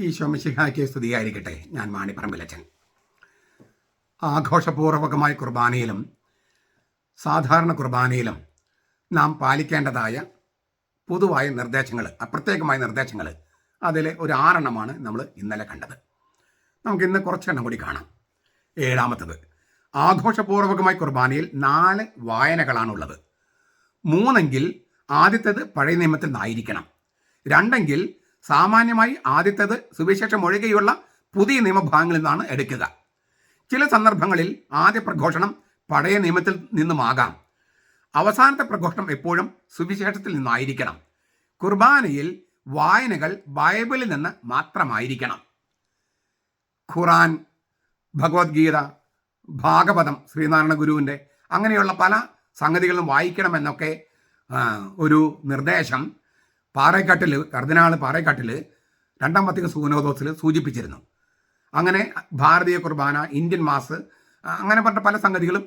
ഈശോ മിശിഹായ്ക്ക് സ്തുതിയായിരിക്കട്ടെ. ഞാൻ മാണിപ്പറമ്പിലച്ചൻ. ആഘോഷപൂർവകമായ കുർബാനയിലും സാധാരണ കുർബാനയിലും നാം പാലിക്കേണ്ടതായ പൊതുവായ നിർദ്ദേശങ്ങൾ പ്രത്യേകമായ നിർദ്ദേശങ്ങൾ അതിൽ ഒരു ആറെണ്ണമാണ് നമ്മൾ ഇന്നലെ കണ്ടത്. നമുക്ക് ഇന്ന് കുറച്ചെണ്ണം കൂടി കാണാം. ഏഴാമത്തത് ആഘോഷപൂർവകമായ കുർബാനയിൽ നാല് വായനകളാണുള്ളത്. മൂന്നെങ്കിൽ ആദ്യത്തേത് പഴയ നിയമത്തിൽ നിന്നായിരിക്കണം രണ്ടെങ്കിൽ സാമാന്യമായി ആദ്യത്തേത് സുവിശേഷം ഒഴികെയുള്ള പുതിയ നിയമഭാഗങ്ങളിൽ നിന്നാണ് എടുക്കുക. ചില സന്ദർഭങ്ങളിൽ ആദ്യ പ്രഘോഷണം പഴയ നിയമത്തിൽ നിന്നുമാകാം. അവസാനത്തെ പ്രഘോഷണം എപ്പോഴും സുവിശേഷത്തിൽ നിന്നായിരിക്കണം. കുർബാനയിൽ വായനകൾ ബൈബിളിൽ നിന്ന് മാത്രമായിരിക്കണം. ഖുറാൻ ഭഗവത്ഗീത ഭാഗവതം ശ്രീനാരായണ ഗുരുവിന്റെ അങ്ങനെയുള്ള പല സംഗതികളും വായിക്കണമെന്നൊക്കെ ഒരു നിർദ്ദേശം പാറേക്കാട്ടിൽ കർദിനാൾ പാറേക്കാട്ടിൽ രണ്ടാം പത്തിക സൂനോദോസിൽ സൂചിപ്പിച്ചിരുന്നു. അങ്ങനെ ഭാരതീയ കുർബാന ഇന്ത്യൻ മാസ് അങ്ങനെ പറഞ്ഞ പല സംഗതികളും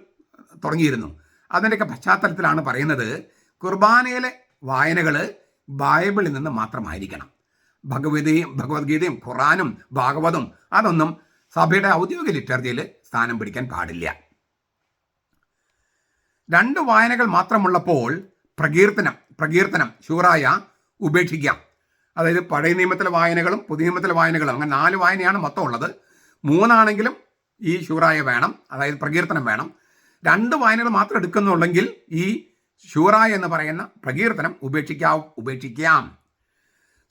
തുടങ്ങിയിരുന്നു. അതിന്റെയൊക്കെ പശ്ചാത്തലത്തിലാണ് പറയുന്നത് കുർബാനയിലെ വായനകൾ ബൈബിളിൽ നിന്ന് മാത്രമായിരിക്കണം. ഭഗവതിയും ഭഗവത്ഗീതയും ഖുറാനും ഭാഗവതും അതൊന്നും സഭയുടെ ഔദ്യോഗിക ലിറ്റർജിയിൽ സ്ഥാനം പിടിക്കാൻ പാടില്ല. രണ്ട് വായനകൾ മാത്രമുള്ളപ്പോൾ പ്രകീർത്തനം പ്രകീർത്തനം ഷൂറായ ഉപേക്ഷിക്കാം. അതായത് പഴയ നിയമത്തിലെ വായനകളും പുതിയ നിയമത്തിലെ വായനകളും അങ്ങനെ നാല് വായനയാണ് മൊത്തം ഉള്ളത്. മൂന്നാണെങ്കിലും ഈ ഷൂറായ വേണം അതായത് പ്രകീർത്തനം വേണം. രണ്ട് വായനകൾ മാത്രം എടുക്കുന്നുള്ളെങ്കിൽ ഈ ഷൂറായ എന്ന് പറയുന്ന പ്രകീർത്തനം ഉപേക്ഷിക്കാവും ഉപേക്ഷിക്കാം.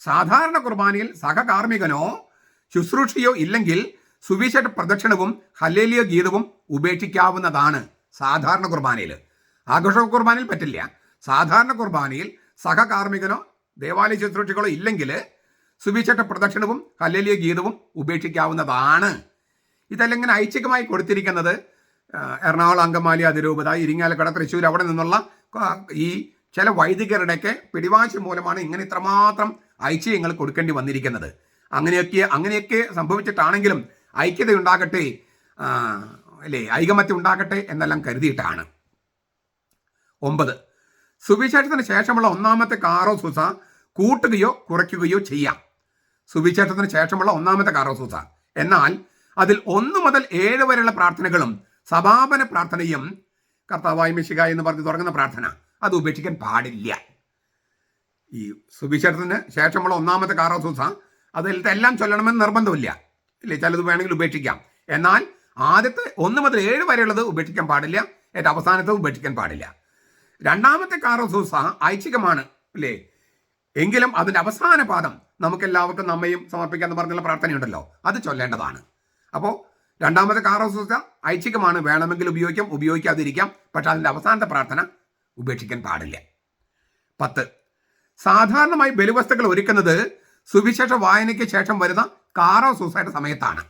സാധാരണ കുർബാനയിൽ സഹകാർമ്മികനോ ശുശ്രൂഷയോ ഇല്ലെങ്കിൽ സുവിശേഷ പ്രദക്ഷിണവും ഹല്ലേലിയ ഗീതവും ഉപേക്ഷിക്കാവുന്നതാണ് സാധാരണ കുർബാനയിൽ. ആഘോഷ കുർബാനയിൽ പറ്റില്ല. സാധാരണ കുർബാനയിൽ സഹകാർമ്മികനോ ദേവാലയ ശുശ്രൂഷകളോ ഇല്ലെങ്കിൽ സുവിശേഷ പ്രദക്ഷിണവും ഹല്ലേലിയ ഗീതവും ഉപേക്ഷിക്കാവുന്നതാണ്. ഇതെല്ലാം ഇങ്ങനെ ഐച്ഛികമായി കൊടുത്തിരിക്കുന്നത് എറണാകുളം അങ്കമാലി അതിരൂപത ഇരിങ്ങാലക്കട തൃശ്ശൂർ അവിടെ നിന്നുള്ള ഈ ചില വൈദികരുടെയൊക്കെ പിടിവാശി മൂലമാണ് ഇങ്ങനെ ഇത്രമാത്രം ഐച്ഛ്യങ്ങൾ കൊടുക്കേണ്ടി വന്നിരിക്കുന്നത്. അങ്ങനെയൊക്കെ അങ്ങനെയൊക്കെ സംഭവിച്ചിട്ടാണെങ്കിലും ഐക്യത ഉണ്ടാകട്ടെ അല്ലേ ഐകമത്യം ഉണ്ടാകട്ടെ എന്നെല്ലാം കരുതിയിട്ടാണ്. ഒമ്പത്. സുവിശേഷത്തിന് ശേഷമുള്ള ഒന്നാമത്തെ കാറോ സൂസ കൂട്ടുകയോ കുറയ്ക്കുകയോ ചെയ്യാം. സുവിശേഷത്തിന് ശേഷമുള്ള ഒന്നാമത്തെ കാരസൂസ എന്നാൽ അതിൽ ഒന്ന് മുതൽ ഏഴ് വരെയുള്ള പ്രാർത്ഥനകളും സമാപന പ്രാർത്ഥനയും കർത്താവായി മിശിക എന്ന് പറഞ്ഞ് തുടങ്ങുന്ന പ്രാർത്ഥന. അത് ഉപേക്ഷിക്കാൻ പാടില്ല. ഈ സുവിശേഷത്തിന് ശേഷമുള്ള ഒന്നാമത്തെ കാരസൂസ അതിൽ എല്ലാം ചൊല്ലണമെന്ന് നിർബന്ധമില്ല. ഇല്ലേ? ചിലത് വേണമെങ്കിൽ ഉപേക്ഷിക്കാം. എന്നാൽ ആദ്യത്തെ ഒന്ന് മുതൽ ഏഴ് വരെയുള്ളത് ഉപേക്ഷിക്കാൻ പാടില്ല. ഏറ്റവും അവസാനത്തെ ഉപേക്ഷിക്കാൻ പാടില്ല. രണ്ടാമത്തെ കാറോസൂസ ഐച്ഛികമാണ്. അല്ലേ എങ്കിലും അതിന്റെ അവസാന പാദം നമുക്ക് എല്ലാവർക്കും നമ്മയും സമർപ്പിക്കാൻ പറഞ്ഞുള്ള പ്രാർത്ഥനയുണ്ടല്ലോ. അത് ചൊല്ലേണ്ടതാണ്. അപ്പോൾ രണ്ടാമത്തെ കാറോസൂസ ഐച്ഛികമാണ് വേണമെങ്കിൽ ഉപയോഗിക്കാം ഉപയോഗിക്കാതിരിക്കാം പക്ഷെ അതിന്റെ അവസാനത്തെ പ്രാർത്ഥന ഉപേക്ഷിക്കാൻ പാടില്ല. പത്ത്. സാധാരണമായി ബലിവസ്തുക്കൾ ഒരുക്കുന്നത് സുവിശേഷ വായനയ്ക്ക് ശേഷം വരുന്ന കാറോസൂസയുടെ സമയത്താണ്.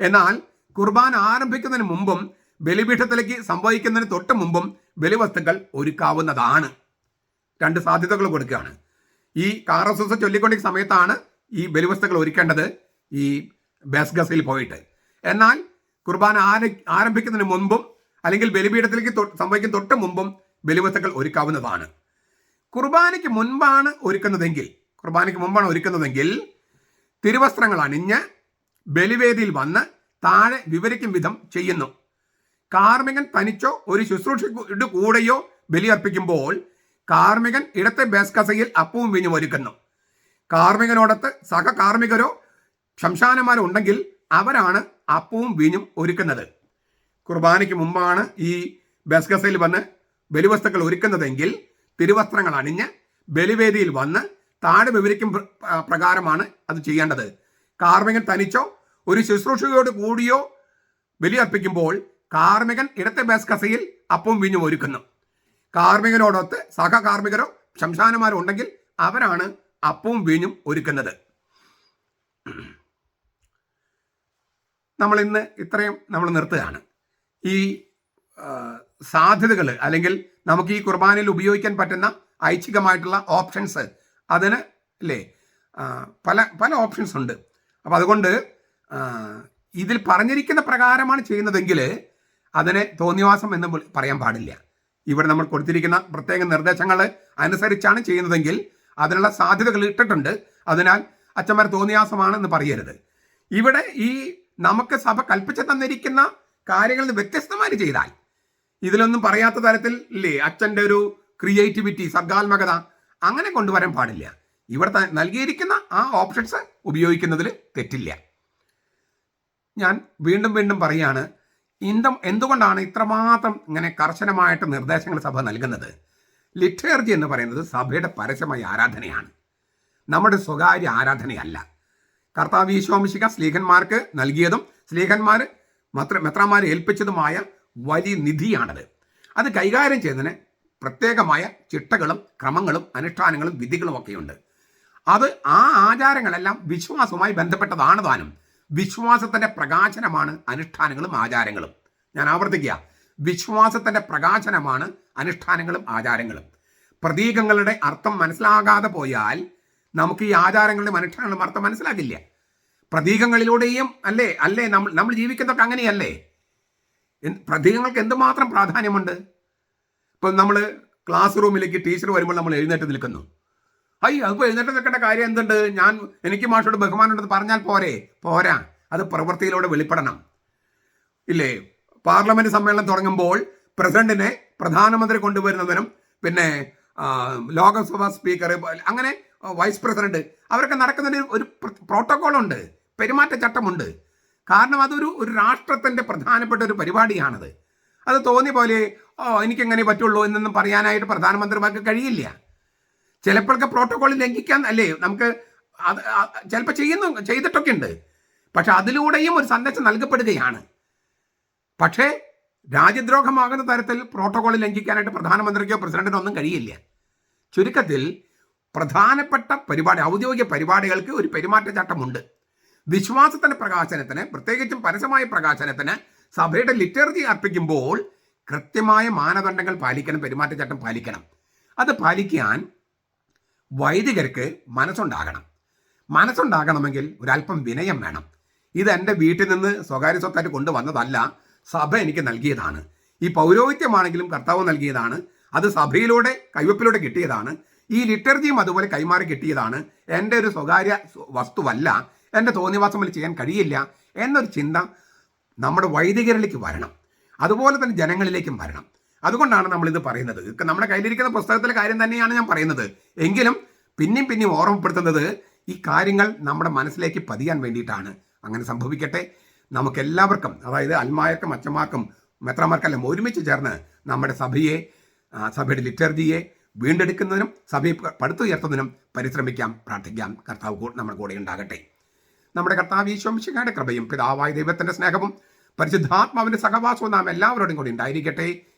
എന്നാൽ കുർബാന ആരംഭിക്കുന്നതിന് മുമ്പും ബലിപീഠത്തിലേക്ക് സംഭവിക്കുന്നതിന് തൊട്ട് മുമ്പും ബലിവസ്തുക്കൾ ഒരുക്കാവുന്നതാണ്. രണ്ട് സാധ്യതകൾ കൊടുക്കുകയാണ്. ഈ കാർ എസ് എസ് ചൊല്ലിക്കൊണ്ടിരിക്കുന്ന സമയത്താണ് ഈ ബലിവസ്തുക്കൾ ഒരുക്കേണ്ടത് ഈ ബെസ്ഗസിൽ പോയിട്ട്. എന്നാൽ കുർബാന ആര ആരംഭിക്കുന്നതിന് മുമ്പും അല്ലെങ്കിൽ ബലിപീഠത്തിലേക്ക് സംഭവിക്കുന്ന തൊട്ട് മുമ്പും ബലിവസ്തുക്കൾ ഒരുക്കാവുന്നതാണ്. കുർബാനയ്ക്ക് മുൻപാണ് ഒരുക്കുന്നതെങ്കിൽ കുർബാനയ്ക്ക് മുമ്പാണ് ഒരുക്കുന്നതെങ്കിൽ തിരുവസ്ത്രങ്ങൾ അണിഞ്ഞ് ബലിവേദിയിൽ വന്ന് താഴെ വിവരിക്കും വിധം ചെയ്യുന്നു. കാർമികൻ തനിച്ചോ ഒരു ശുശ്രൂഷയുടെ കൂടെയോ ബലിയർപ്പിക്കുമ്പോൾ കാർമികൻ ഇടത്തെ ബേസ്കസയിൽ അപ്പവും വീഞ്ഞും ഒരുക്കുന്നു. കാർമികനോടത്ത് സഹകാർമികരോ ശംശാനന്മാരോ ഉണ്ടെങ്കിൽ അവരാണ് അപ്പവും വീഞ്ഞും ഒരുക്കുന്നത്. കുർബാനയ്ക്ക് മുമ്പാണ് ഈ ബസ്കസയിൽ വന്ന് ബലിവസ്തുക്കൾ ഒരുക്കുന്നതെങ്കിൽ തിരുവസ്ത്രങ്ങൾ അണിഞ്ഞ് ബലിവേദിയിൽ വന്ന് താഴെ വിവരിക്കും പ്രകാരമാണ് അത് ചെയ്യേണ്ടത്. കാർമികൻ തനിച്ചോ ഒരു ശുശ്രൂഷയോട് കൂടിയോ ബലിയർപ്പിക്കുമ്പോൾ കാർമികൻ ഇടത്തെ ബേസ്കസയിൽ അപ്പവും വീഞ്ഞും ഒരുക്കുന്നു. കാർമികനോടൊത്ത് സഹകാർമികരോ ശംശാനമാരോ ഉണ്ടെങ്കിൽ അവരാണ് അപ്പവും വീഞ്ഞും ഒരുക്കുന്നത്. നമ്മൾ ഇന്ന് ഇത്രയും നമ്മൾ നിർത്തുകയാണ്. ഈ സാധ്യതകൾ അല്ലെങ്കിൽ നമുക്ക് ഈ കുർബാനയിൽ ഉപയോഗിക്കാൻ പറ്റുന്ന ഐച്ഛികമായിട്ടുള്ള ഓപ്ഷൻസ് അതിന് അല്ലേ പല പല ഓപ്ഷൻസ് ഉണ്ട്. അപ്പം അതുകൊണ്ട് ഇതിൽ പറഞ്ഞിരിക്കുന്ന പ്രകാരമാണ് ചെയ്യുന്നതെങ്കിൽ അതിനെ തോന്നിവാസം എന്ന് പറയാൻ പാടില്ല. ഇവിടെ നമ്മൾ കൊടുത്തിരിക്കുന്ന പ്രത്യേക നിർദ്ദേശങ്ങൾ അനുസരിച്ചാണ് ചെയ്യുന്നതെങ്കിൽ അതിനുള്ള സാധ്യതകൾ ഇട്ടിട്ടുണ്ട്. അതിനാൽ അച്ഛന്മാർ തോന്നിയാസമാണെന്ന് പറയരുത്. ഇവിടെ ഈ നമുക്ക് സഭ കൽപ്പിച്ചു തന്നിരിക്കുന്ന കാര്യങ്ങളിൽ നിന്ന് വ്യത്യസ്തമായി ചെയ്താൽ ഇതിലൊന്നും പറയാത്ത തരത്തിൽ ഇല്ലേ? അച്ഛന്റെ ഒരു ക്രിയേറ്റിവിറ്റി സർഗാത്മകത അങ്ങനെ കൊണ്ടുവരാൻ പാടില്ല. ഇവിടെ നൽകിയിരിക്കുന്ന ആ ഓപ്ഷൻസ് ഉപയോഗിക്കുന്നതിൽ തെറ്റില്ല. ഞാൻ വീണ്ടും വീണ്ടും പറയാണ് ഇന്ത എന്തുകൊണ്ടാണ് ഇത്രമാത്രം ഇങ്ങനെ കർശനമായിട്ട് നിർദ്ദേശങ്ങൾ സഭ നൽകുന്നത്? ലിറ്റേർജി എന്ന് പറയുന്നത് സഭയുടെ പരസ്യമായ ആരാധനയാണ്. നമ്മുടെ സ്വകാര്യ ആരാധനയല്ല. കർത്താവ് ഈശോമിശിക സ്ലീഹന്മാർക്ക് നൽകിയതും സ്ലീഹന്മാർ മത്ര മെത്രാന്മാരെ ഏൽപ്പിച്ചതുമായ വലിയ നിധിയാണത്. അത് കൈകാര്യം ചെയ്യുന്നതിന് പ്രത്യേകമായ ചിട്ടകളും ക്രമങ്ങളും അനുഷ്ഠാനങ്ങളും വിധികളും ഒക്കെയുണ്ട്. അത് ആ ആചാരങ്ങളെല്ലാം വിശ്വാസവുമായി ബന്ധപ്പെട്ടതാണ് താനും വിശ്വാസത്തിന്റെ പ്രകാശനമാണ് അനുഷ്ഠാനങ്ങളും ആചാരങ്ങളും. ഞാൻ ആവർത്തിക്കുക. വിശ്വാസത്തിന്റെ പ്രകാശനമാണ് അനുഷ്ഠാനങ്ങളും ആചാരങ്ങളും. പ്രതീകങ്ങളുടെ അർത്ഥം മനസ്സിലാകാതെ പോയാൽ നമുക്ക് ഈ ആചാരങ്ങളുടെയും അനുഷ്ഠാനങ്ങളും അർത്ഥം മനസ്സിലാകില്ല. പ്രതീകങ്ങളിലൂടെയും അല്ലേ? അല്ലേ? നമ്മൾ നമ്മൾ ജീവിക്കുന്നതൊക്കെ അങ്ങനെയല്ലേ? പ്രതീകങ്ങൾക്ക് എന്തുമാത്രം പ്രാധാന്യമുണ്ട്? ഇപ്പം നമ്മൾ ക്ലാസ് റൂമിലേക്ക് ടീച്ചർ വരുമ്പോൾ നമ്മൾ എഴുന്നേറ്റ് നിൽക്കുന്നു. അയ്യോ അതിപ്പോൾ എഴുന്നേറ്റ് നിൽക്കേണ്ട കാര്യം എന്തുണ്ട്? ഞാൻ എനിക്ക് മാഷോട് ബഹുമാനമുണ്ടെന്ന് പറഞ്ഞാൽ പോരെ. പോരാ. അത് പ്രവൃത്തിയിലൂടെ വെളിപ്പെടണം. ഇല്ലേ? പാർലമെന്റ് സമ്മേളനം തുടങ്ങുമ്പോൾ പ്രസിഡന്റിനെ പ്രധാനമന്ത്രി കൊണ്ടുവരുന്നതിനും പിന്നെ ലോകസഭാ സ്പീക്കർ അങ്ങനെ വൈസ് പ്രസിഡന്റ് അവരൊക്കെ നടക്കുന്നതിന് ഒരു പ്രോട്ടോക്കോളുണ്ട്. പെരുമാറ്റച്ചട്ടമുണ്ട്. കാരണം അതൊരു ഒരു രാഷ്ട്രത്തിന്റെ പ്രധാനപ്പെട്ട ഒരു പരിപാടിയാണത്. അത് തോന്നിയ പോലെ ഓ എനിക്കെങ്ങനെ പറ്റുള്ളൂ എന്നൊന്നും പറയാനായിട്ട് പ്രധാനമന്ത്രിമാർക്ക് കഴിയില്ല. ചിലപ്പോഴൊക്കെ പ്രോട്ടോകോൾ ലംഘിക്കാൻ അല്ലേ? നമുക്ക് അത് ചിലപ്പോൾ ചെയ്യുന്നു ചെയ്തിട്ടൊക്കെ ഉണ്ട്. പക്ഷെ അതിലൂടെയും ഒരു സന്ദേശം നൽകപ്പെടുകയാണ്. പക്ഷേ രാജ്യദ്രോഹമാകുന്ന തരത്തിൽ പ്രോട്ടോകോൾ ലംഘിക്കാനായിട്ട് പ്രധാനമന്ത്രിക്കോ പ്രസിഡന്റിനോ ഒന്നും കഴിയില്ല. ചുരുക്കത്തിൽ പ്രധാനപ്പെട്ട പരിപാടി ഔദ്യോഗിക പരിപാടികൾക്ക് ഒരു പെരുമാറ്റച്ചട്ടമുണ്ട് വിശ്വാസത്തിന്റെ പ്രകാശനത്തിന് പ്രത്യേകിച്ചും പരസ്യമായ പ്രകാശനത്തിന് സഭയുടെ ലിറ്റർജി അർപ്പിക്കുമ്പോൾ കൃത്യമായ മാനദണ്ഡങ്ങൾ പാലിക്കണം പെരുമാറ്റച്ചട്ടം പാലിക്കണം. അത് പാലിക്കാൻ വൈദികർക്ക് മനസ്സുണ്ടാകണം. മനസ്സുണ്ടാകണമെങ്കിൽ ഒരല്പം വിനയം വേണം. ഇത് എന്റെ വീട്ടിൽ നിന്ന് സ്വകാര്യ സ്വത്തായിട്ട് കൊണ്ടുവന്നതല്ല സഭ എനിക്ക് നൽകിയതാണ്. ഈ പൗരോഹിത്യമാണെങ്കിലും കർത്താവ് നൽകിയതാണ്. അത് സഭയിലൂടെ കൈവപ്പിലൂടെ കിട്ടിയതാണ്. ഈ ലിറ്റർജിയും അതുപോലെ കൈമാറി കിട്ടിയതാണ്. എന്റെ ഒരു സ്വകാര്യ വസ്തുവല്ല എന്റെ തോന്നിവാസം പോലെ ചെയ്യാൻ കഴിയില്ല എന്നൊരു ചിന്ത നമ്മുടെ വൈദികരിലേക്ക് വരണം. അതുപോലെ തന്നെ ജനങ്ങളിലേക്കും വരണം. അതുകൊണ്ടാണ് നമ്മൾ ഇത് പറയുന്നത് നമ്മുടെ കയ്യിലിരിക്കുന്ന പുസ്തകത്തിലെ കാര്യം തന്നെയാണ് ഞാൻ പറയുന്നത്. എങ്കിലും പിന്നെയും പിന്നെയും ഓർമ്മപ്പെടുത്തുന്നത് ഈ കാര്യങ്ങൾ നമ്മുടെ മനസ്സിലേക്ക് പതിയാൻ വേണ്ടിയിട്ടാണ്. അങ്ങനെ സംഭവിക്കട്ടെ. നമുക്കെല്ലാവർക്കും അതായത് അൽമാർക്കും അച്ഛന്മാർക്കും മെത്രമാർക്കെല്ലാം ഒരുമിച്ച് ചേർന്ന് നമ്മുടെ സഭയെ സഭയുടെ ലിറ്റർജിയെ വീണ്ടെടുക്കുന്നതിനും സഭയെ പടുത്തുയർത്തുന്നതിനും പരിശ്രമിക്കാം പ്രാർത്ഥിക്കാം. കർത്താവ് നമ്മുടെ കൂടെ ഉണ്ടാകട്ടെ. നമ്മുടെ കർത്താവ് ഈശോമിശിഖയുടെ കൃപയും പിതാവായ ദൈവത്തിന്റെ സ്നേഹവും പരിശുദ്ധാത്മാവിന്റെ സഹവാസവും നാം എല്ലാവരോടും കൂടി ഉണ്ടായിരിക്കട്ടെ.